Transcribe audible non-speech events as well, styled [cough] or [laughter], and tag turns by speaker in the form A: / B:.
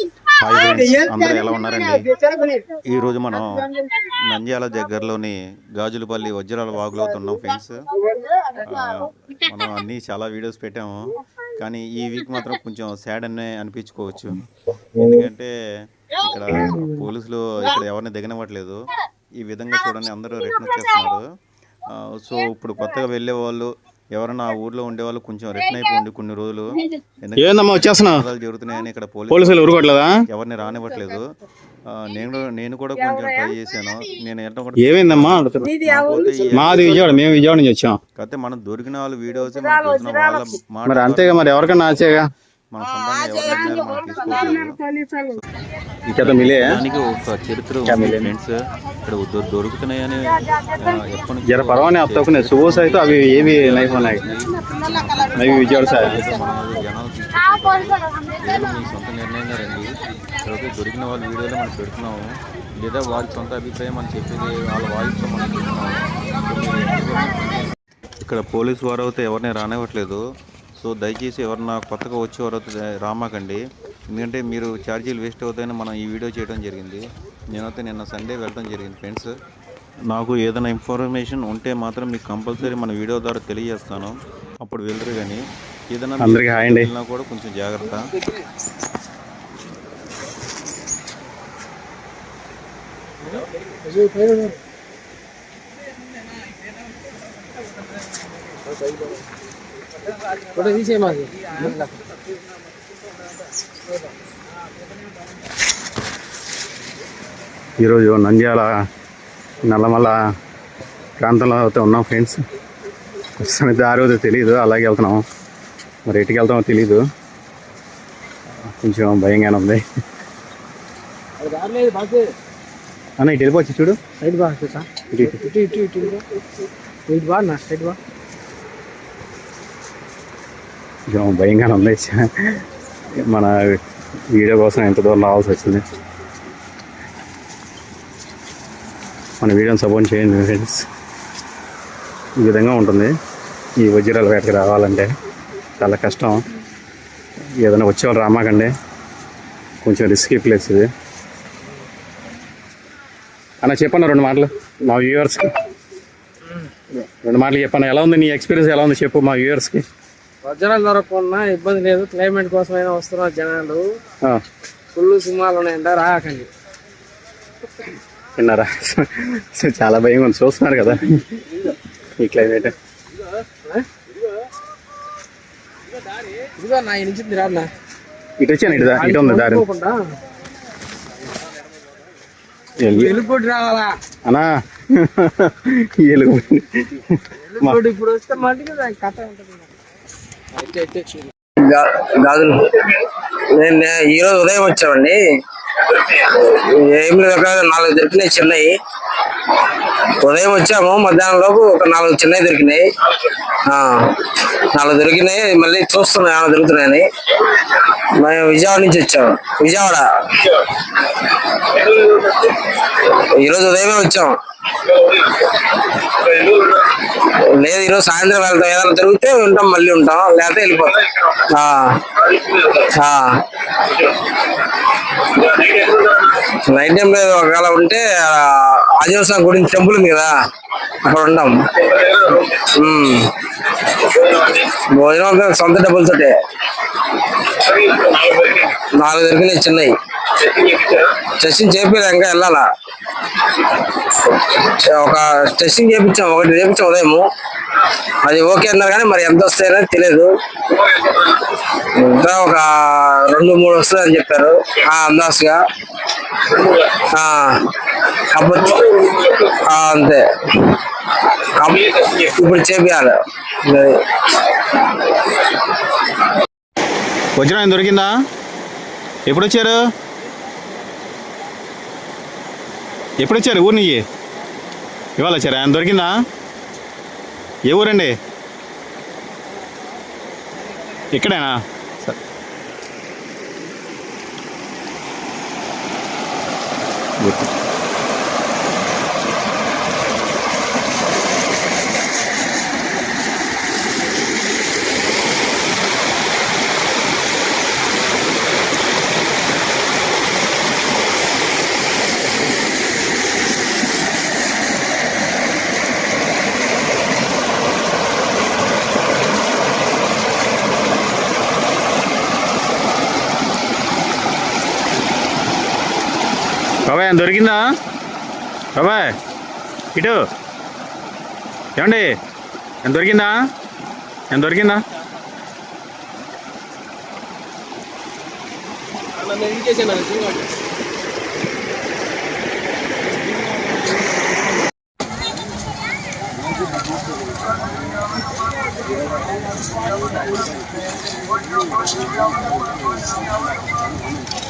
A: Hi friends అందరూ ఎలా ఉన్నారండి? ఈ రోజు మనం నంద్యాల దగ్గరలోని గాజులపల్లి వజ్రాల వాగులో ఉన్నాం ఫ్రెండ్స్. మనం అన్ని చాలా వీడియోస్ పెట్టాము. కానీ ఈ వీక్ మాత్రం కొంచెం సాడ్ అనే అనిపించుకోవచ్చు. ఎందుకంటే ఇక్కడ పోలీసులు ఇక్కడ ఎవరిని దిగనివ్వట్లేదు. ఈ విధంగా చూడండి అందరూ రిటర్న్ వచ్చేస్తున్నారు. సో ఇప్పుడు కొత్తగా వెళ్ళే వాళ్ళు ఎవరైనా ఆ ఊర్లో ఉండే వాళ్ళు కొంచెం రిటర్న్ అయిపోండి కొన్ని రోజులు. [laughs]
B: ఏందమ్మా
A: జరుగుతున్నాయని ఇక్కడ పోలీసులు
B: ఊరుకోవట్లేదా?
A: ఎవరిని రానివ్వట్లేదు. నేను నేను కూడా కొంచెం ట్రై చేశాను. నేను వెళ్ళడం కూడా
B: ఏమైందమ్మా? మాది విజయవాడ మేము విజయవాడ నుంచి వచ్చాం.
A: కాకపోతే మనం దొరికిన వాళ్ళ వీడియోస్
B: మరి అంతేగా మరి ఎవరికన్నా ఆచేగా
A: పర్వాలేదు సుబోస్ అయితే అవి లైఫ్ సార్ సొంత నిర్ణయంగా రండి దొరికిన వాళ్ళు మనం పెడుతున్నాము. లేదా వారి సొంత అభిప్రాయం మనం చెప్పేది వాళ్ళ వాయిస్ ఇక్కడ పోలీసు వారు అయితే ఎవరిని రానివ్వట్లేదు. సో దయచేసి ఎవరన్నా కొత్తగా వచ్చేవారు రామాకండి. ఎందుకంటే మీరు ఛార్జీలు వేస్ట్ అవుతాయని మనం ఈ వీడియో చేయడం జరిగింది. నేనైతే నిన్న సండే వెళ్ళడం జరిగింది ఫ్రెండ్స్. నాకు ఏదైనా ఇన్ఫర్మేషన్ ఉంటే మాత్రం మీకు కంపల్సరీ మన వీడియో ద్వారా తెలియజేస్తాను. అప్పుడు వెళ్ళరు కానీ ఏదైనా మీరు
B: అందరికీ హాయ్ అండి.
A: వెళ్ళినా కూడా కొంచెం జాగ్రత్త
B: ఈరోజు నంద్యాల నల్లమల్ల ప్రాంతంలో అయితే ఉన్నాం ఫ్రెండ్స్. ప్రస్తుతానికి దారి అయితే తెలియదు అలాగే వెళ్తున్నాం. మరి ఎటుకి వెళ్తామో తెలీదు. కొంచెం భయంగానే ఉంది. అన్న ఇటు వెళ్ళిపోవచ్చు చూడు.
C: సైడ్ బా చూసా.
B: ఇటు ఇటు.
C: ఇటు ఇటు ఇటు ఇటు. ఇటు బా నా సైడ్ బా.
B: కొంచెం భయంగానే ఉంది. మన వీడియో కోసం ఎంత దూరం రావాల్సి వచ్చింది. మన వీడియోని సపోర్ట్ చేయండి ఫ్రెండ్స్. ఈ విధంగా ఉంటుంది. ఈ వజ్రాల వేటకి రావాలంటే చాలా కష్టం. ఏదైనా వచ్చేవాళ్ళు రామాకండి. కొంచెం రిస్కీ ప్లేస్ ఇది. అన్న చెప్పన్న రెండు మాటలు. మా వ్యూవర్స్కి రెండు మాటలు చెప్పన్న. ఎలా ఉంది నీ ఎక్స్పీరియన్స్ ఎలా ఉంది? చెప్పు మా వ్యూవర్స్కి
C: వజ్రాలు దొరకకుండా ఇబ్బంది లేదు. క్లైమేట్ కోసమైనా వస్తున్నారు జనాలు. ఫుల్ సినిమాలు ఉన్నాయంట రాకండి.
B: విన్నారా? చాలా భయం ఉంది. చూస్తున్నారు కదా. ఈ క్లైమేట్
C: ఇదిగో నా ఈ నుంచి రాన్నా.
B: ఇటు వచ్చాను ఇటు దా- ఇటు ఉంది దారి.
C: అనుకోకుండా ఎలుగుబడి రావాలా? ఎలుగుబడి. ఇప్పుడు వస్తే మళ్ళీ కథ ఉంటుంది.
D: గాజులు. నేను ఈరోజు ఉదయం వచ్చామండి. ఏం లేదు నాలుగు దొరికినాయి చిన్నవి ఉదయం వచ్చాము మధ్యాహ్నం లోపు ఒక నాలుగు చిన్నవి దొరికినాయి. నాలుగు దొరికినాయి మళ్ళీ చూస్తున్నాయి ఏమైనా దొరుకుతున్నాయని. మేము విజయవాడ నుంచి వచ్చాము. విజయవాడ. ఈరోజు ఉదయమే వచ్చాము. లేదు ఈరోజు సాయంత్రం వెళ్తాం. ఏదైనా దొరికితే ఉంటాం మళ్ళీ ఉంటాం. లేకపోతే వెళ్ళిపోతాం. నైట్ టైం లేదు ఒకవేళ ఉంటే ఆ, ఆంజనేయ స్వామి గుడి టెంపుల్ ఉంది కదా అక్కడ ఉంటాం. భోజనం సొంత డబ్బులతోటే నాలుగు దొరికినాయి చిన్నవి. టెస్టింగ్ చేపి ఇంకా వెళ్ళాలా? ఒక టెస్టింగ్ చేయించాం ఒకటి చేయించాం ఉదయం అది ఓకే అన్నారు కానీ మరి ఎంత వస్తాయనేది తెలియదు ఇంకా ఒక రెండు మూడు వస్తుంది అని చెప్పారు. ఆ, అందాసుగా ఆ, కాకపోతే అంతే. ఇప్పుడు చేపియాలి.
B: వచ్చిన దొరికిందా? ఎప్పుడు వచ్చారు? ఎప్పుడు వచ్చారు ఊరి నుంచి ఇవాళ వచ్చారా? ఆయన దొరికిందా? ఏ ఊరండి? ఇక్కడేనా? సరే. బాబాయ్ దొరికిందా? బాబాయ్ ఇటు. ఏమండి? ఎంత దొరికిందా? ఎంత దొరికిందా?
C: Thank you.